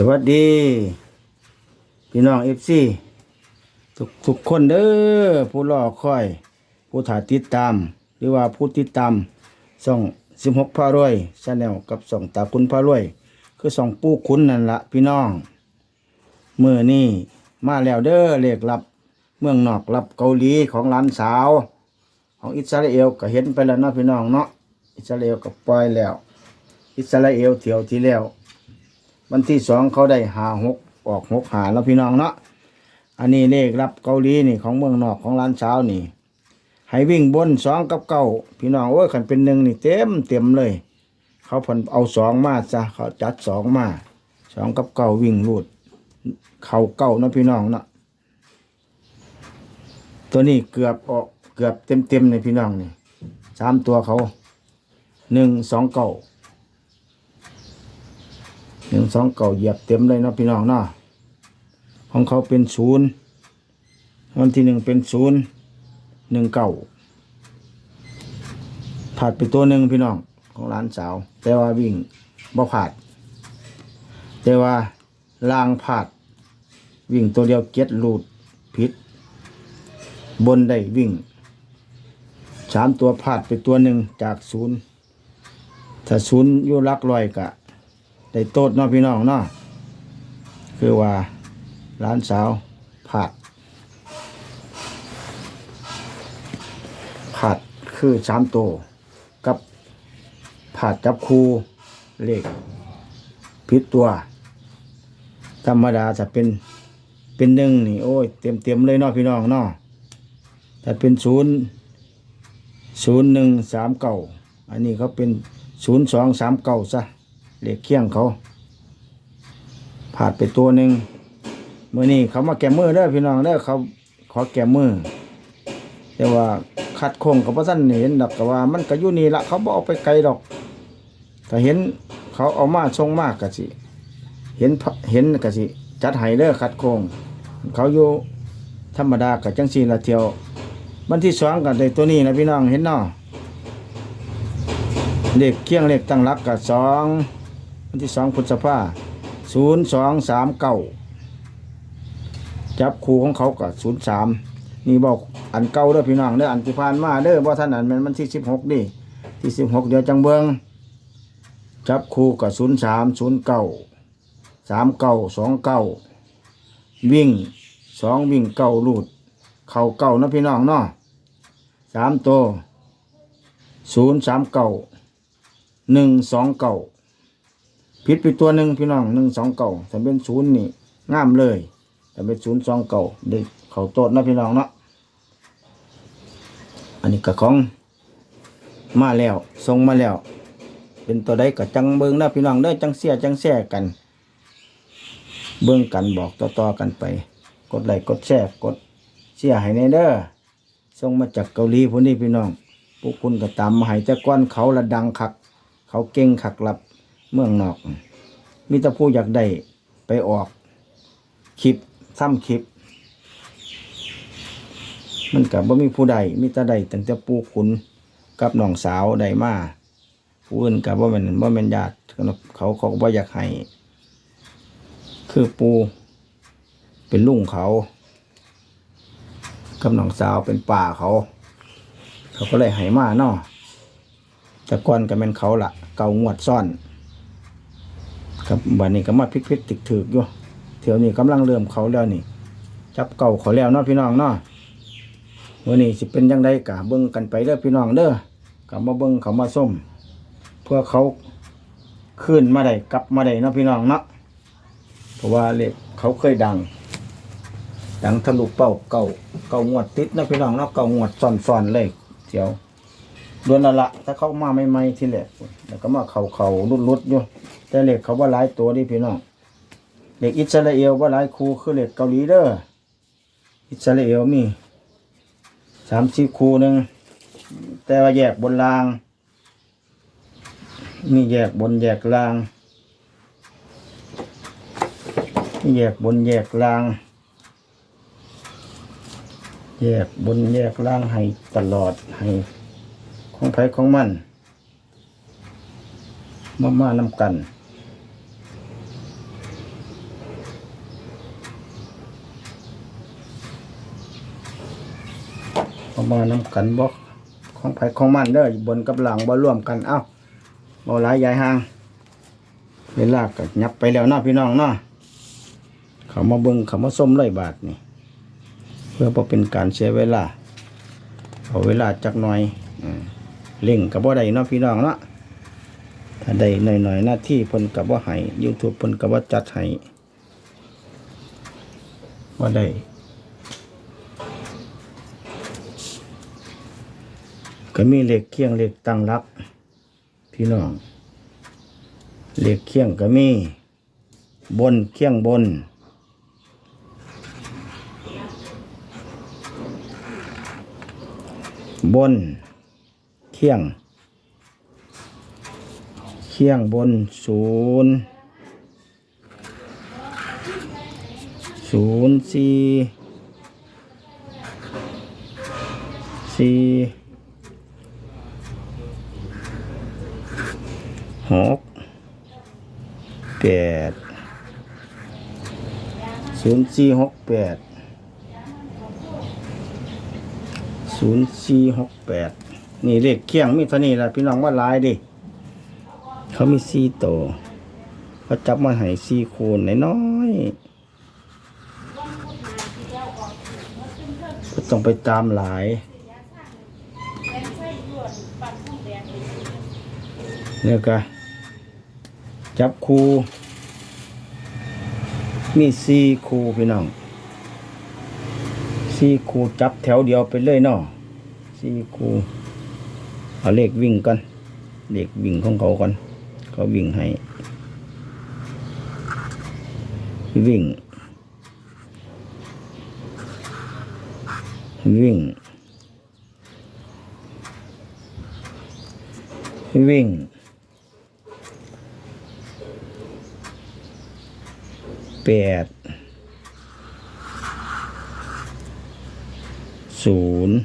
สวัสดี พี่น้องเอฟซีทุกทุกคนเด้อผู้รอคอย ผู้ถ่ายติดตาม หรือว่าผู้ติดตามส่องสิบหกพารวยชาแนลกับส่องตาคุณพารวย คือส่องปู้คุณนั่นละพี่น้องเมื่อนี่มาแล้วเด้อเลขลับเมืองนอกรับเกาหลีของหลานสาว ของอิสราเอลก็เห็นไปแล้วเนาะพี่น้องเนาะอิสราเอลก็ปล่อยแล้ว อิสราเอลเที่ยวที่แล้ว วันที่สองเขาได้หาหกออกหกหาแล้วพี่น้องเนาะอันนี้เลขรับเกาหลีนี่ของเมืองนอกของร้านเช้านี่ให้วิ่งบนสองกับเก้าพี่น้องโอ้ยขันเป็นหนึ่งนี่เต็มเต็มเลย เขาผลเอาสองมาซะเขาจัดสองมาสองกับเก้าวิ่งรูด เข่าเก้านะพี่น้องเนาะตัวนี้เกือบออกเกือบเต็มเต็มเลยพี่น้องนี่สามตัวเขาหนึ่งสองเก้า หนึ่งสองเก่าเหยียบเต็มเลยนะพี่น้องเนาะของเขาเป็นศูนย์วันที่หนึ่งเป็นศูนย์หนึ่งเก่าผาดไปตัวหนึ่งพี่น้องของหลานสาว แต่ว่าวิ่งบ่ผาดแต่ว่าลางผาดวิ่งตัวเดียวเก็ตลูดพิษบนได้วิ่งสามตัวผาดไปตัวหนึ่งจากศูนย์ถ้าศูนย์อยู่หลักลอยกะ ได้โต๊ดเนาะพี่น้องเนาะคือว่าร้านสาวผัดผัดคือสามตัวกับผัดจับคูเลขพิษตัว ธรรมดาจะเป็นเป็นหนึ่งนี่โอ้ยเต็มเต็มเลยเนาะพี่น้องเนาะแต่เป็นศูนย์ศูนย์หนึ่งสามเก้าอันนี้เขาเป็นศูนย์สองสามเก้าซะ เหล็กเคียงเขาผ่านไปตัวหนึ่งมือนี้เขามาแก้มือเด้อพี่น้องเด้อเขาขอแก้มือแต่ว่าคัดคงกับพระท่านเห็นดอกแต่ว่ามันก็อยู่นี่ละเขาบอเอาไปไกลดอกแต่เห็นเขาเอามาทรงมากกะสิเห็นเห็นกะสิจัดให้เด้อคัดคงเขาอยู่ธรรมดากับจังสีละเทียววันที่สองกันในตัวนี้นะพี่น้องเห็นเนาะเลขเคียงเลขตั้งหลักกับสอง วันที่สองพฤษภาศูนย์สองสามเก้าจับคู่ของเขากับศูนย์สามนี่บอกอันเก่าเด้อพี่น้องเด้ออันที่ผ่านมาเด้อว่าท่านอันมันมันที่สิบหกดิที่สิบหกเดี๋ยวจังเบิงจับคู่กับศูนย์สามศูนย์เก้าสามเก้าสองเก้าวิ่งสองวิ่งเก้าลูด เข่าเก้านะพี่น้องเนาะสามตัวศูนย์สามเก้าหนึ่งสองเก่า ผิดไปตัวหนึ่งพี่น้องหนึ่งสองเก่าถ้าเป็นศูนย์นี่งามเลยถ้าเป็นศูนย์สองเก่าเด็กเขาโตดนะพี่น้องเนาะอันนี้ก็ของมาแล้วส่งมาแล้ว เป็นตัวใดก็จังเบิงนะพี่น้องเด้อจังเสียจังแซ่กัน เบิ่งกันบอกต่อๆกันไป กดไลค์กดแชร์กดเสียให้ในเด้อส่งมาจากเกาหลีพวกนี้พี่น้องพวกคุณก็ตามมาให้แต่ก้อนเขาละดังคัก เขาเก่งคักหลับ เมืองนอก มีแต่ผู้อยากได้ไปออกคลิปซ้ำคลิป มันกับบ่ามีผู้ใดมีแต่ใดตั้งแต่ปู่ขุนกับน้องสาวใดมาผู้อื่นกับว่ามันว่ามันญาติเขาเขาก็บ่อยากให้คือปูเป็นลุงเขากับน้องสาวเป็นป่าเขา เขาก็เลยใหายมาเนาะแต่ก่อนก็เป็นเขาละเกางวดซ่อน ครับวันนี้ก็มาพลิกพลิกติกถืออยู่เที่ยวนี้กำลังเริ่มเขาแล้วนี่ จับเก่าเขาแล้วเนาะพี่น้องเนาะวันนี้สิเป็นยังไงกะเบิ้งกันไปเด้อพี่น้องเด้อกับมาเบิ้งเขามาส้ม เพื่อเขาขึ้นมาได้กลับมาได้เนาะพี่น้องเนาะเพราะว่าเลขเขาเคยดัง ดังทะลุเป้าเก่าเก่างวดติดนะพี่น้องเนาะเก่างวดซ่อนๆเลยเดี๋ยว ดวนละละถ้าเขามาไม่ใหม่ที่แหละแล้วก็มาเขาเขาลุดลุดอยู่แต่เหล็กเขาว่าหลายตัวนี่พี่น้องเหล็กอิสราเอลว่าหลายคูคือเหล็กเกาหลีเด้ออิสราเอลมีสามสิบคูหนึ่งแต่ว่าแยกบนราง มีแยกบนแยกล่างมีแยกบนแยกล่างแยกบนแยกล่างให้ตลอดให้ ของไผของมันมามาน้ำกัน มามาน้ำกันบอกของไผของมันเด้อบนกับหลังบ่ร่วมกันเอ้าบ่หลายยายห่าง เวลาก็ยับไปแล้วเนาะพี่น้องเนาะเขามาเบิ่งเขามาส้มเลยบาทนี่เพื่อบ่เป็นการเสียเวลาเอาเวลาจักหน่อยอ เล่งกับบ่ได้เนาะพี่น้องเนาะถ้าได้หน่อยๆหน้าที่เพิ่นกับบ่ให้ YouTube เพิ่นกับบ่จัดให้บ่ได้ก็มีเหลขเคียงเหลขตั้งรักพี่น้องเหลขเคียงก็มี บนเคียงบน บน เคียง เคียงบนศูนย์ศูนย์สี่สี่หกแปดศูนย์สี่หกแปดศูนย์สี่หกแปด นี่เลขเคียงมีเท่านี้ละพี่น้องว่าลายดิ เขามีสี่โตเขาจับมาให้สี่คูณน้อยๆก็ต้องไปตามหลาย เนี่ยก็จับคู มีสี่คูพี่น้องสี่คูจับแถวเดียวไปเลยเนาะสี่คู เอาเลขวิ่งก่อนเลขวิ่งของเขาก่อนเขาวิ่งให้ วิ่ง วิ่ง วิ่งแปดศูนย์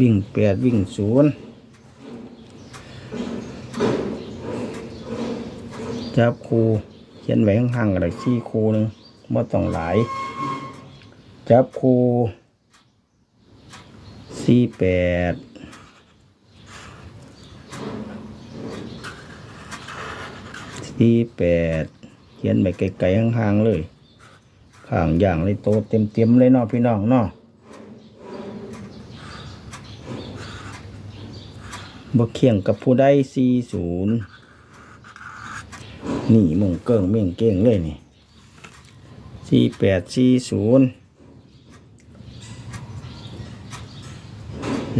วิ่งแปดวิ่งศูนย์จับคูเขียนไว้ข้างๆอะไรขี้คูหนึ่งไม่ต้องหลาย จับคูสี่แปดสี่แปดเขียนไปไกลๆห่างๆเลย ข้างอย่างเลยโตเต็มๆเลยเนาะพี่น้องเนาะ บ่เคียงกับผู้ใดสี่ศูนย์นี่มงเกิ้งเม่งเก้งเลยนี่สี่แปดสี่ศูนย์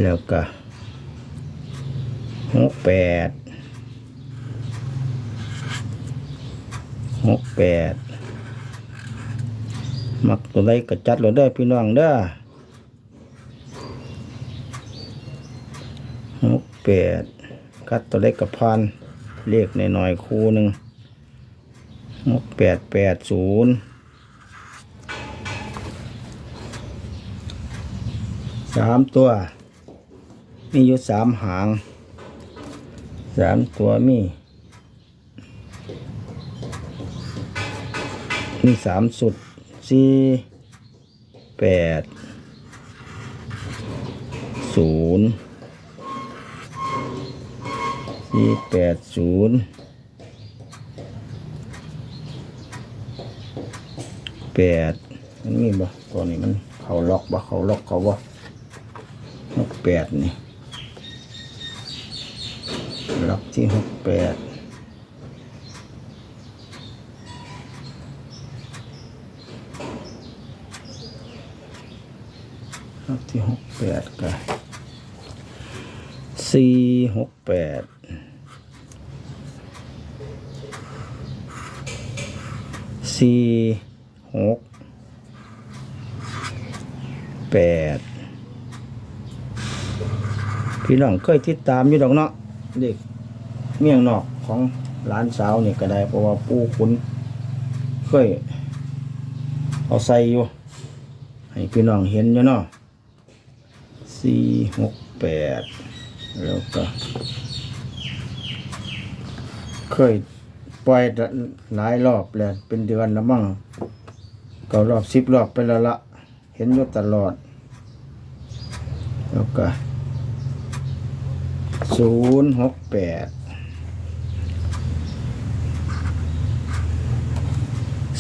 แล้วก็หกแปดหกแปดมักตัวใดก็จัดเลยเด้พี่น้องเด้อหก แปดคัดตัวใดกับพันเลขในหน่อยคู่หนึ่งหกแปดแปดศูนย์สามตัวมีอยู่สามหางสามตัวมีมีสามสุดสี่แปดศูนย์ สี่แปดศูนย์แปดมันมีบ่ตัวนี้มันเขาล็อกบ่เขาล็อกเขาบ่หกแปดนี่ล็อกที่หกแปดรอบที่หกแปดก็สี่หกแปด สี่หกแปดพี่น้องเคยติดตามอยู่ดอกเนาะเด็กเมี่ยงนอกของหลานสาวนี่ก็ได้เพราะว่าปู่คุณเคยเอาใส่อยู่ ให้พี่น้องเห็นอยู่เนาะสี่หกแปดแล้วก็ เคย ปล่อยหลายรอบแล้วเป็นเดือนล้วมั่งเก็รอบสิบรอบไปล้วละ เห็นอยู่ตลอด แล้วก็ศูนย์หกแปด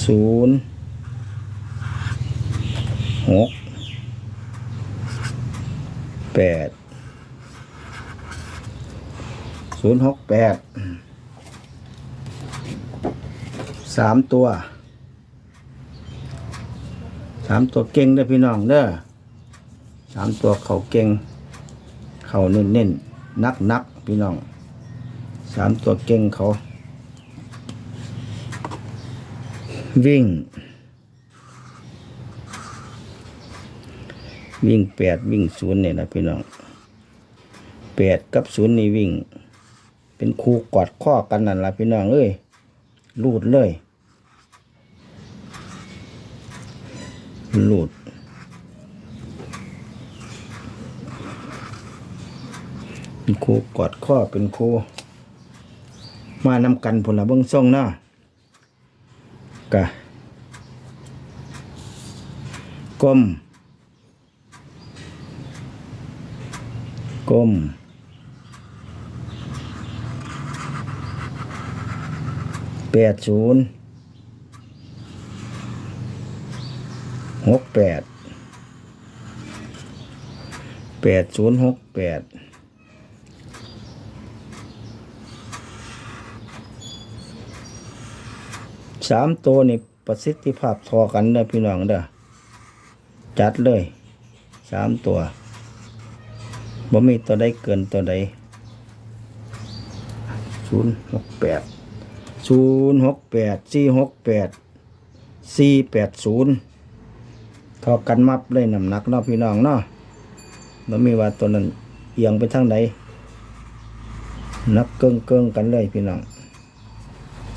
ศูนย์หกแปดศูนย์หกแปด สามตัวสามตัวเก่งเด้อพี่น้องเด้อสามตัวเขาเก่ง เขาเน้นเน้นนักนักพี่น้องสามตัวเก่งเขา วิ่ง วิ่งแปดวิ่งศูนย์เนี่ยนะพี่น้องแปดกับศูนย์นี่วิ่ง เป็นคู่กอดข้อกันนั่นละพี่น้องเอ้ยลูดเลย ลูดเป็นครูกอดข้อเป็นครูมานำกันผลละเบื้องส่งเนาะกะกลมกลมแปดศูนย์ หกแปดแปดศูนย์หกแปดสามตัวนี่ประสิทธิภาพทอกันเด้อพี่น้องเด้อจัดเลยสามตัวบ่มีตัวใดเกินตัวใดศูนย์หกแปดศูนย์หกแปดสี่หกแปดสี่แปดศูนย์ ทอกันมับเลยน้ำหนักเนาะพี่น้องเนาะบ่มีว่าตัวนั้นเอียงไปทางใดนักเกิงเกิงกันเลยพี่น้อง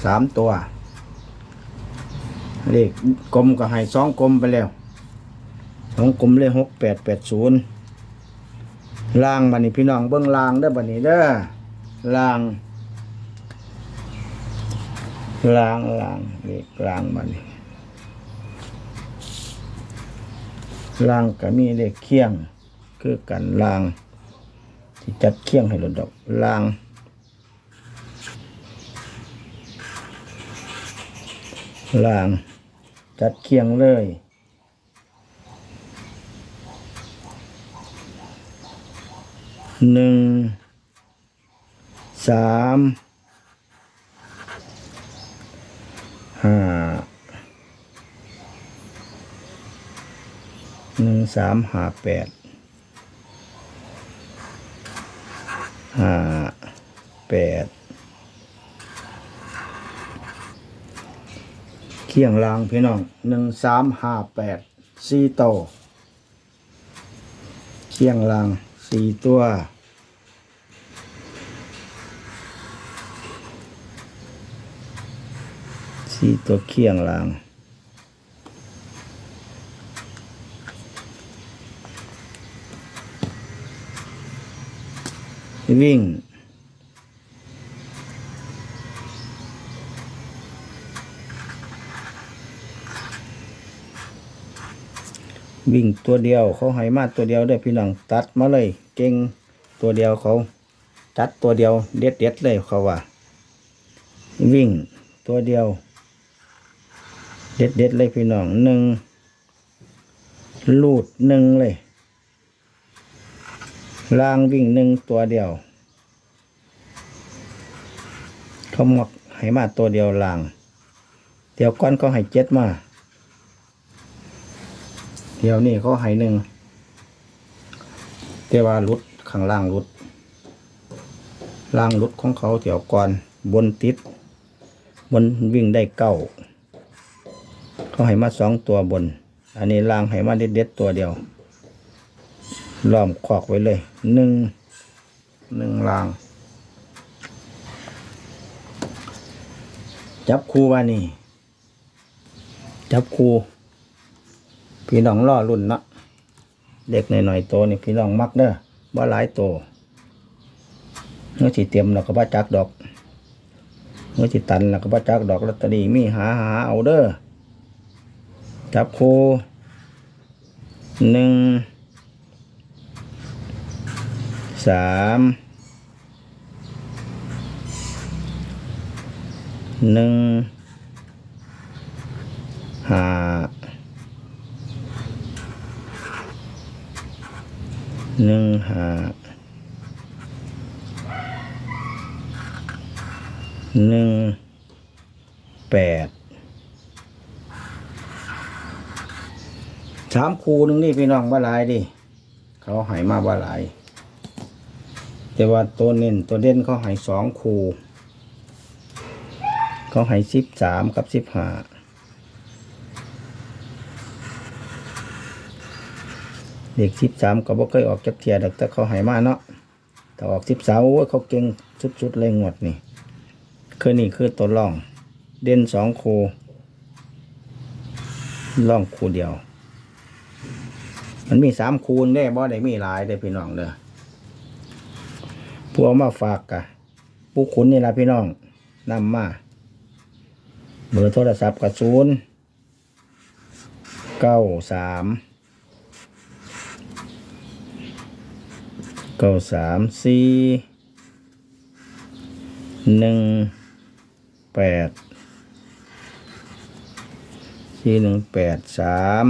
สามตัวเลขกลมก็ให้สองกลมไปแล้วสองกลมเลยหกแปดแปดศูนย์ล่างบันนี้พี่น้องเบิ้องล่างเด้บันนี้เด้อล่างล่างล่างเลขล่างบันนี้ ล่างก็มีเลขเคียง คือกันล่าง ที่จัดเคียงให้หลดดอกล่างล่าง จัดเคียงเลยหนึ่งสามห้า หนึ่งสามห้าแปดห้าแปดเคียงลางพี่น้องหนึ่งสามห้าแปดสี่โตวเคียงลางสี่ตัวสี่ตัวเคียงลาง วิ่ง วิ่งตัวเดียวเขาให้มาตัวเดียวเด้อพี่น้องตัดมาเลย เก่งตัวเดียวเขาตัดตัวเดียวเด็ดเด็ดเลยเขาว่า วิ่งตัวเดียว เด็ดเด็ดเลยพี่น้องหนึ่งลูดหนึ่งเลย ลางวิ่งหนึ่งตัวเดียว เขาหมกให้มาตัวเดียวลาง เดี๋ยวก้อนก็ให้เจ็ดมา เดี๋ยวนี้เขาให้หนึ่งแต่ว่ารุดข้างล่างรุด ล่างรุดของเขาเดี๋ยวก่อนบนติด บนวิ่งได้เก้าเขาให้มาสองตัวบน อันนี้ล่างให้มาเด็ดเด็ดๆตัวเดียว ล้อมขอกไว้เลยหนึ่งหนึ่งล่าง จับคู่ว่านี่ จับคู่พี่น้องล่อรุ่นเนาะเด็กหน่อยๆโตนี่พี่น้องมักเด้อบ่หลายโตเมื่อสิเตรียมเราก็บ่จักดอก เมื่อจิตันแล้วก็บ่จักดอกลอตเตอรี่มีหาหาเอาเด้อจับคู่หนึ่ง สามหนึ่งห้าหนึ่งห้าหนึ่งแปดสามคูหนึ่งนี่พี่น้องว่าหลายดิ เขาหายมาว่าหลาย แต่ว่าตัวเน้นตัวเด่นเขาใหายสองคูเขาใหายสิบสามกับสิบห้าเด็กสิบสามก็บ่เคยออกจากเทียดแต่เขาใหายมาเนาะแต่ออกสิบสามโอ้ยเขาเก่งสุดๆเลยงวดนี่คือนี่คือตัวร่อง เด่นสองคูร่องคูเดียว มันมีสามคูณได้บ่ได้มีหลายได้พี่น้องเด้อ ผู้เอามาฝากกะผู้ขุนนี่ละพี่น้องนำมาเบอร์โทรศัพท์กับศูนย์เก้าสามเก้าสามสี่หนึ่งแปดสี่หนึ่งแปดสาม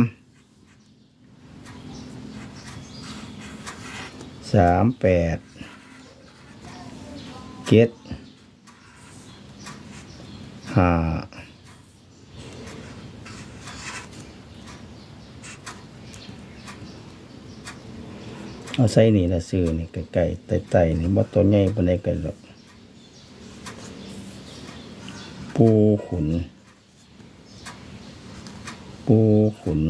สามแปด เจ็ดห้าเอาใส่นี่ละซื้อนี่ไก่ไต่ไต่นี่บ่ตัวใหญ่ปานใดกันหรอกปูขุน ปูขุน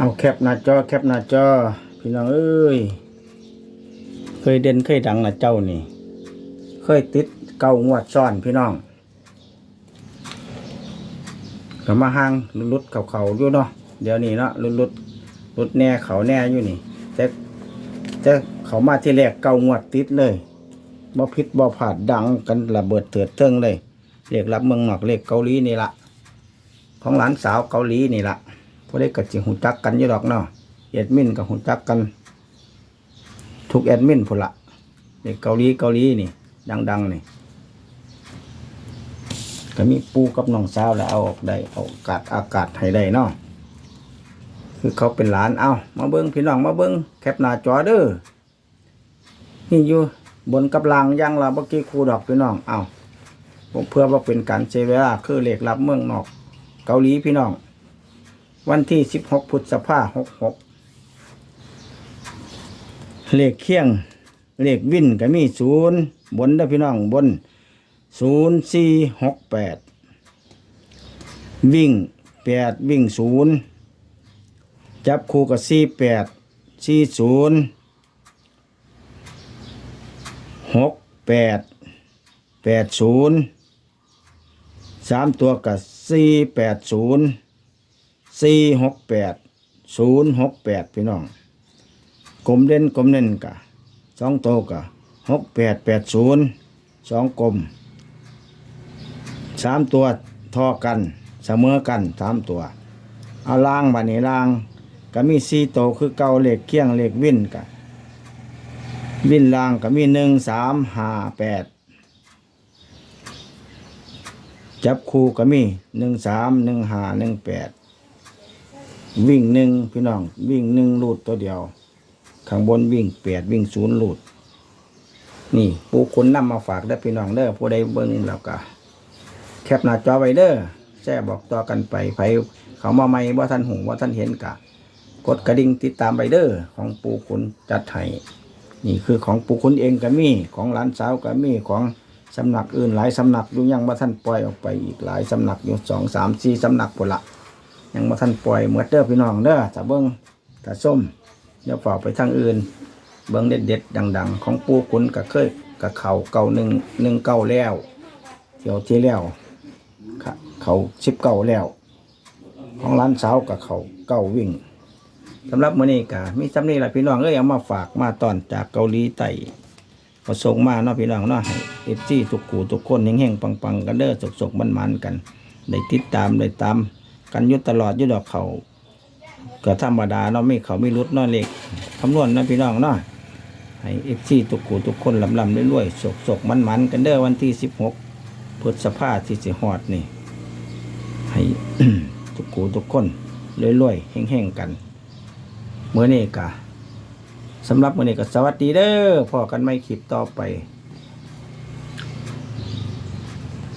เอาแคปหน้าจอแคปหน้าจอ พี่น้องเอ้ย เคยเด่นเคยดังนะเจ้านี่ เคยติดเก่างวดซ่อนพี่น้องก็มาห่างลุดๆเขาๆอยู่เนาะเดี๋ยวนี้เนาะลุดๆลุดแน่เขาแน่อยู่นี่แต่แต่เขามาที่แรกเก่างวดติดเลยบ่พิษบ่ผาดดังกันระเบิดเถิดเทิงเลยเรียกรับเมืองนอกเรียกเกาหลีนี่ละของหลานสาวเกาหลีนี่ละ พวกได้ก็จิหูจักกันยู่ดอกเนาะแอดมินกับหูจักกัน ทุกแอดมินพละเด็กเกาหลีเกาหลีนี่ ดัง ๆ นี่ก็มีปูกับน้องสาวแล้วเอาออกได้เอาอากาศอากาศให้ได้เนาะคือเขาเป็นหลานเอามาเบิ้งพี่น้องมาเบิ้งแคปหน้าจอเด้อนี่อยู่บนกับลางย่างเราเมื่อกี้ครูดอกพี่น้องเอาผมเพื่อว่าเป็นการเจเวลาคือเลขรับเมืองนอก เกาหลีพี่น้อง วันที่16พฤษภาหกหกเลขเคียง เลขวินก็มีศูนย์บนเด้อพี่น้องบนศูนย์สี่หกแปดวิ่งแปดวิ่งศูนย์จับคู่กับสี่แปดสี่ศูนย์หกแปดแปดศูนย์สามตัวกับสี่แปดศูนย์ สี่หกแปดศูนย์หกแปดพี่น้องกลมเด่นกลมเด่นกะสองโตกะหกแปดแปดศูนย์สองกลมสามตัวทอกันเสมอกันสามตัว เอาล่างบันนี้ล่าง ก็มีสี่โตคือเก่าเหลขเคียงเหลขวินกะวิ่นล่างก็มีหนึ่งสามห้าแปดจับคู่ก็มีหนึ่งสามหนึ่งห้าหนึ่งแปด วิ่งหนึ่งพี่น้อง วิ่งหนึ่งลูดตัวเดียว ข้างบนวิ่งแปดวิ่งศูนย์ลูด นี่ปูคุณนำมาฝากได้พี่น้องเด้อผู้ใดเบิ่งแล้วก็แคปหน้าจอไว้เด้อแช่บอกต่อกันไปไผเขามาใหม่ว่าท่านหูว่าท่านเห็นกะ กดกระดิ่งติดตามไปเด้อของปูคุณจัดให้นี่คือของปูคุณเองก็มีของหลานสาวก็มีของสำนักอื่นหลายสำนักอยู่ยังว่าท่านปล่อยออกไปอีกหลายสำนักอยู่สองสามสี่สำนักพุ่นละ ยังมาท่านปล่อยเหมือดเด้อพี่น้องเด้อถ้าเบิ้งถ้าส้มอย่าฝ่าไปทางอื่น เบิ้งเด็ดเด็ดๆดัง ๆ ของปูคุณก็เคยกับเขาเก่าหนึ่งหนึ่งเก้าแล้วเที่ยวที่แล้วเขาชิบเก้าแล้ว ของร้านสาวกับเขาเก้าวิ่งสำหรับมื้อนี้ก็มีสำนี้ละพี่น้องเอ้ยเอามาฝากมาตอนจากเกาหลีใต้ก็ส่งมาเนาะพี่น้องเนาะให้ FC ทุกกูทุกคนเฮงๆปังๆ กันเด้อสกๆมันๆกัน ได้ติดตามได้ตาม กันยู่ตลอดยู่ดอกเขาก็ธรรมดาเนาะไม่เขาไม่รุดเนาะเล็กคำนวณเนะพี่น้องเนาะให้เอฟซีทุกกูทุกคนลำลำรวยๆสกสกมันมันกันเด้อวันที่สิบหกพฤษภาที่สิฮอดนี่ ให้ทุกกูทุกคนรวยๆแห้งๆกันเมื่อนี้กะสำหรับเมื่อนี้ก็สวัสดีเด้อพอกันไม่คลิปต่อไป